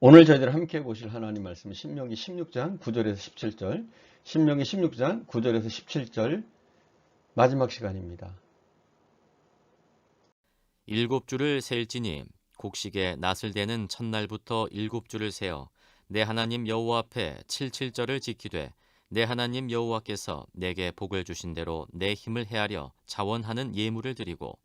오늘 저희들 함께 보실 하나님 말씀은 신명기 16장 9절에서 17절, 신명기 16장 9절에서 17절 마지막 시간입니다. 일곱 줄을 셀지니 곡식에 낫을 대는 첫날부터 일곱 줄을 세어 내 하나님 여호와 앞에 칠칠절을 지키되 내 하나님 여호와께서 내게 복을 주신 대로 내 힘을 헤아려 자원하는 예물을 드리고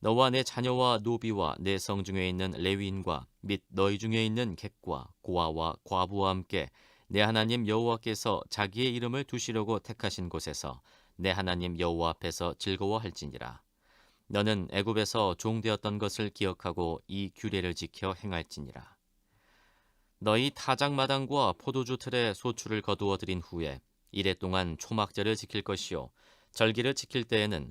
너와 내 자녀와 노비와 내 성 중에 있는 레위인과 및 너희 중에 있는 객과 고아와 과부와 함께 내 하나님 여호와께서 자기의 이름을 두시려고 택하신 곳에서 내 하나님 여호와 앞에서 즐거워할지니라. 너는 애굽에서 종되었던 것을 기억하고 이 규례를 지켜 행할지니라. 너희 타작마당과 포도주 틀에 소출을 거두어 들인 후에 이래 동안 초막절을 지킬 것이요. 절기를 지킬 때에는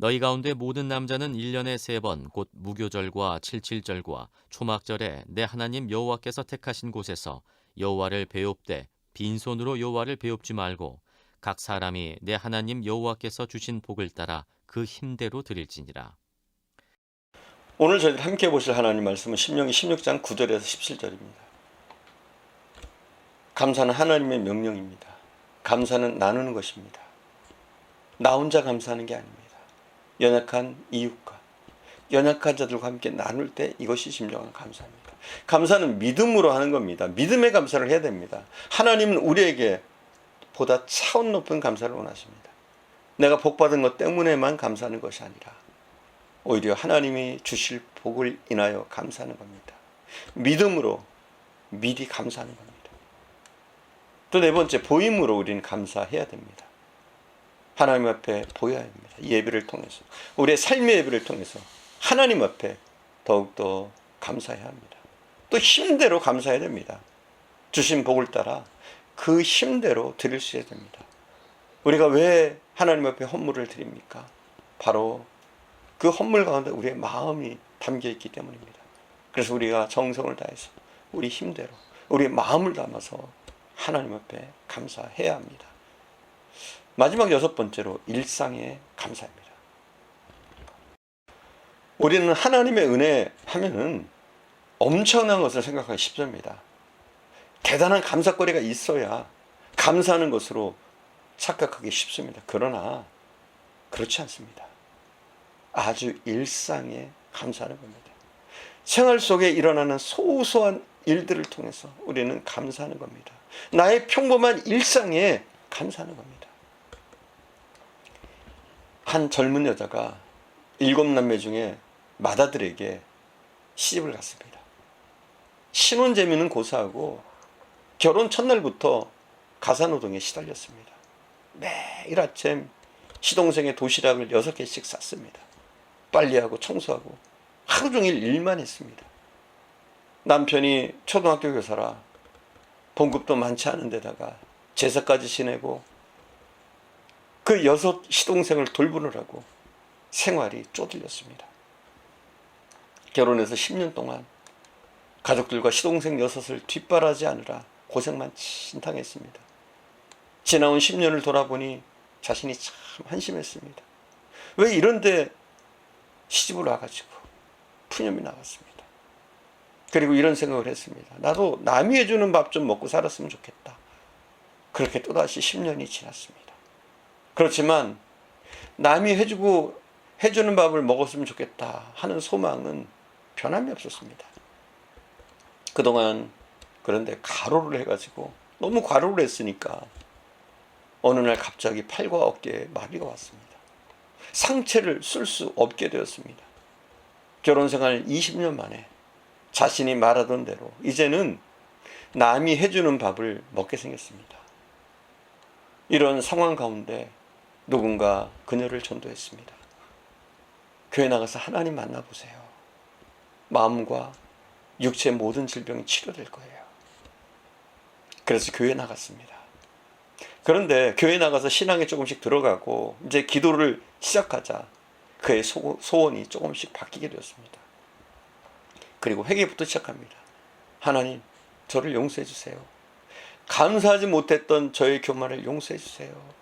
너희 가운데 모든 남자는 1년에 세 번 곧 무교절과 칠칠절과 초막절에 내 하나님 여호와께서 택하신 곳에서 여호와를 배웁되 빈손으로 여호와를 배웁지 말고 각 사람이 내 하나님 여호와께서 주신 복을 따라 그 힘대로 드릴지니라 오늘 저희들 함께 보실 하나님 말씀은 신명기 16장 9절에서 17절입니다. 감사는 하나님의 명령입니다. 감사는 나누는 것입니다. 나 혼자 감사하는 게 아닙니다. 연약한 이웃과 연약한 자들과 함께 나눌 때 이것이 진정한 감사입니다. 감사는 믿음으로 하는 겁니다. 믿음의 감사를 해야 됩니다. 하나님은 우리에게 보다 차원 높은 감사를 원하십니다. 내가 복 받은 것 때문에만 감사하는 것이 아니라 오히려 하나님이 주실 복을 인하여 감사하는 겁니다. 믿음으로 미리 감사하는 겁니다. 또 네 번째 보임으로 우리는 감사해야 됩니다. 하나님 앞에 보여야 합니다. 이 예배를 통해서 우리의 삶의 예배를 통해서 하나님 앞에 더욱더 감사해야 합니다. 또 힘대로 감사해야 됩니다. 주신 복을 따라 그 힘대로 드릴 수 있어야 됩니다. 우리가 왜 하나님 앞에 헌물을 드립니까? 바로 그 헌물 가운데 우리의 마음이 담겨 있기 때문입니다. 그래서 우리가 정성을 다해서 우리 힘대로 우리의 마음을 담아서 하나님 앞에 감사해야 합니다. 마지막 여섯 번째로 일상에 감사합니다. 우리는 하나님의 은혜 하면은 엄청난 것을 생각하기 쉽습니다. 대단한 감사거리가 있어야 감사하는 것으로 착각하기 쉽습니다. 그러나 그렇지 않습니다. 아주 일상에 감사하는 겁니다. 생활 속에 일어나는 소소한 일들을 통해서 우리는 감사하는 겁니다. 나의 평범한 일상에 감사하는 겁니다. 한 젊은 여자가 일곱 남매 중에 맏아들에게 시집을 갔습니다. 신혼 재미는 고사하고 결혼 첫날부터 가사노동에 시달렸습니다. 매일 아침 시동생의 도시락을 여섯 개씩 쌌습니다. 빨리하고 청소하고 하루 종일 일만 했습니다. 남편이 초등학교 교사라 봉급도 많지 않은 데다가 제사까지 지내고 그 여섯 시동생을 돌보느라고 생활이 쪼들렸습니다. 결혼해서 10년 동안 가족들과 시동생 여섯을 뒷바라지 하느라 고생만 진탕했습니다. 지나온 10년을 돌아보니 자신이 참 한심했습니다. 왜 이런데 시집을 와가지고 푸념이 나왔습니다. 그리고 이런 생각을 했습니다. 나도 남이 해주는 밥 좀 먹고 살았으면 좋겠다. 그렇게 또다시 10년이 지났습니다. 그렇지만 남이 해주고 해주는 밥을 먹었으면 좋겠다 하는 소망은 변함이 없었습니다. 그동안 그런데 가로를 해가지고 너무 과로를 했으니까 어느 날 갑자기 팔과 어깨에 마비가 왔습니다. 상체를 쓸 수 없게 되었습니다. 결혼 생활 20년 만에 자신이 말하던 대로 이제는 남이 해주는 밥을 먹게 생겼습니다. 이런 상황 가운데 누군가 그녀를 전도했습니다. 교회 나가서 하나님 만나보세요. 마음과 육체의 모든 질병이 치료될 거예요. 그래서 교회 나갔습니다. 그런데 교회 나가서 신앙에 조금씩 들어가고 이제 기도를 시작하자 그의 소, 소원이 조금씩 바뀌게 되었습니다. 그리고 회개부터 시작합니다. 하나님, 저를 용서해 주세요. 감사하지 못했던 저의 교만을 용서해 주세요.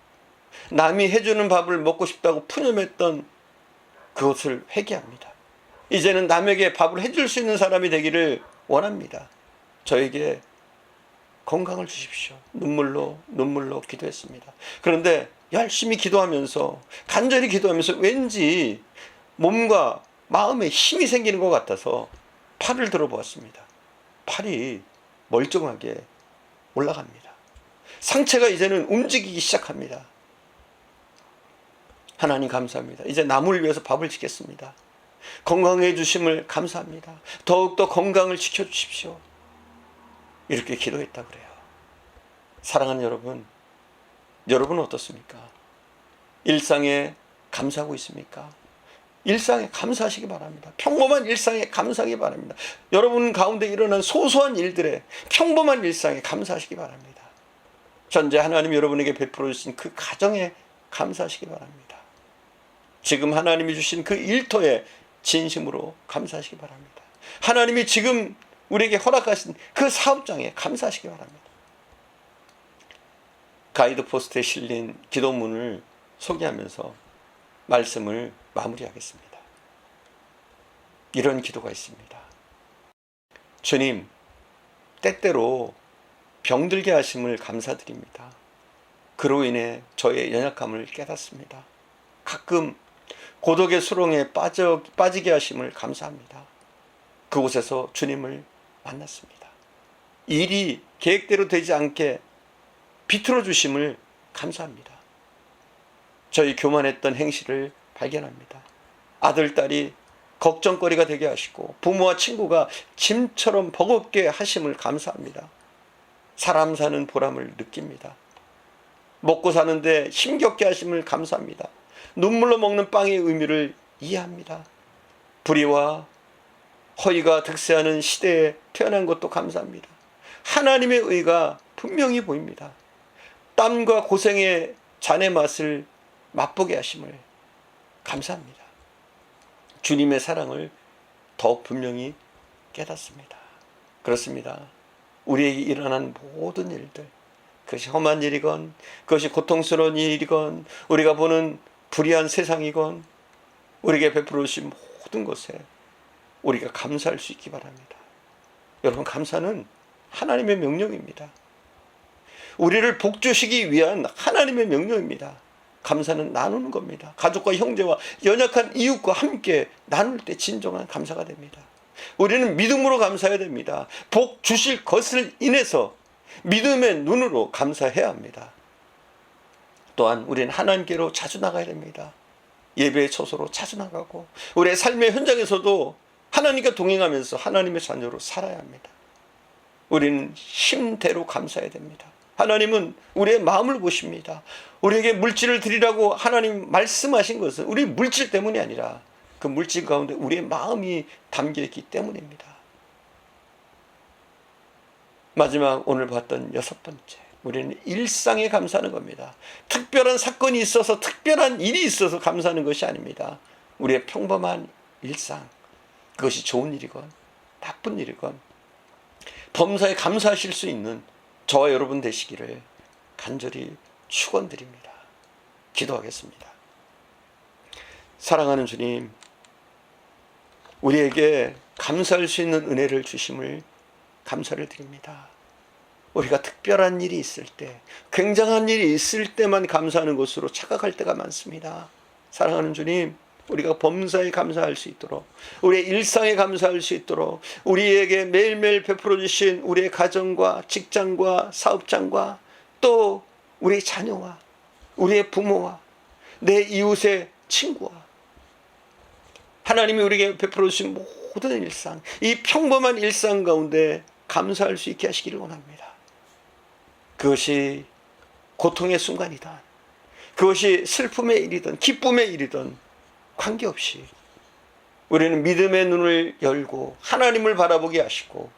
남이 해주는 밥을 먹고 싶다고 푸념했던 그것을 회개합니다. 이제는 남에게 밥을 해줄 수 있는 사람이 되기를 원합니다. 저에게 건강을 주십시오. 눈물로 눈물로 기도했습니다. 그런데 열심히 기도하면서 간절히 기도하면서 왠지 몸과 마음에 힘이 생기는 것 같아서 팔을 들어보았습니다. 팔이 멀쩡하게 올라갑니다. 상체가 이제는 움직이기 시작합니다. 하나님 감사합니다. 이제 남을 위해서 밥을 짓겠습니다. 건강해 주심을 감사합니다. 더욱더 건강을 지켜 주십시오. 이렇게 기도했다 그래요. 사랑하는 여러분, 여러분은 어떻습니까? 일상에 감사하고 있습니까? 일상에 감사하시기 바랍니다. 평범한 일상에 감사하기 바랍니다. 여러분 가운데 일어난 소소한 일들에 평범한 일상에 감사하시기 바랍니다. 현재 하나님 여러분에게 베풀어 주신 그 가정에 감사하시기 바랍니다. 지금 하나님이 주신 그 일터에 진심으로 감사하시기 바랍니다. 하나님이 지금 우리에게 허락하신 그 사업장에 감사하시기 바랍니다. 가이드 포스트에 실린 기도문을 소개하면서 말씀을 마무리하겠습니다. 이런 기도가 있습니다. 주님, 때때로 병들게 하심을 감사드립니다. 그로 인해 저의 연약함을 깨닫습니다. 가끔 고독의 수렁에 빠져, 빠지게 하심을 감사합니다. 그곳에서 주님을 만났습니다. 일이 계획대로 되지 않게 비틀어 주심을 감사합니다. 저희 교만했던 행실을 발견합니다. 아들, 딸이 걱정거리가 되게 하시고 부모와 친구가 짐처럼 버겁게 하심을 감사합니다. 사람 사는 보람을 느낍니다. 먹고 사는데 힘겹게 하심을 감사합니다. 눈물로 먹는 빵의 의미를 이해합니다. 불의와 허위가 득세하는 시대에 태어난 것도 감사합니다. 하나님의 의가 분명히 보입니다. 땀과 고생의 잔의 맛을 맛보게 하심을 감사합니다. 주님의 사랑을 더욱 분명히 깨닫습니다. 그렇습니다. 우리에게 일어난 모든 일들, 그것이 험한 일이건, 그것이 고통스러운 일이건, 우리가 보는 불의한 세상이건, 우리에게 베풀어 주신 모든 것에 우리가 감사할 수 있기 바랍니다. 여러분, 감사는 하나님의 명령입니다. 우리를 복주시기 위한 하나님의 명령입니다. 감사는 나누는 겁니다. 가족과 형제와 연약한 이웃과 함께 나눌 때 진정한 감사가 됩니다. 우리는 믿음으로 감사해야 됩니다. 복 주실 것을 인해서 믿음의 눈으로 감사해야 합니다. 또한 우리는 하나님께로 자주 나가야 됩니다. 예배의 처소로 자주 나가고 우리의 삶의 현장에서도 하나님과 동행하면서 하나님의 자녀로 살아야 합니다. 우리는 힘대로 감사해야 됩니다. 하나님은 우리의 마음을 보십니다. 우리에게 물질을 드리라고 하나님 말씀하신 것은 우리 물질 때문이 아니라 그 물질 가운데 우리의 마음이 담겨 있기 때문입니다. 마지막 오늘 봤던 여섯 번째. 우리는 일상에 감사하는 겁니다. 특별한 사건이 있어서 특별한 일이 있어서 감사하는 것이 아닙니다. 우리의 평범한 일상. 그것이 좋은 일이건 나쁜 일이건 범사에 감사하실 수 있는 저와 여러분 되시기를 간절히 축원드립니다. 기도하겠습니다. 사랑하는 주님, 우리에게 감사할 수 있는 은혜를 주심을 감사를 드립니다. 우리가 특별한 일이 있을 때, 굉장한 일이 있을 때만 감사하는 것으로 착각할 때가 많습니다. 사랑하는 주님, 우리가 범사에 감사할 수 있도록, 우리의 일상에 감사할 수 있도록, 우리에게 매일매일 베풀어 주신 우리의 가정과 직장과 사업장과 또 우리의 자녀와 우리의 부모와 내 이웃의 친구와 하나님이 우리에게 베풀어 주신 모든 일상, 이 평범한 일상 가운데 감사할 수 있게 하시기를 원합니다. 그것이 고통의 순간이든, 그것이 슬픔의 일이든, 기쁨의 일이든, 관계없이 우리는 믿음의 눈을 열고 하나님을 바라보게 하시고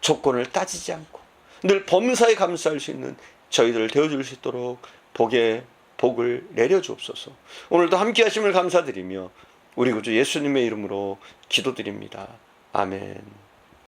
조건을 따지지 않고 늘 범사에 감사할 수 있는 저희들을 되어줄 수 있도록 복의 복을 내려주옵소서. 오늘도 함께 하심을 감사드리며 우리 구주 예수님의 이름으로 기도드립니다. 아멘.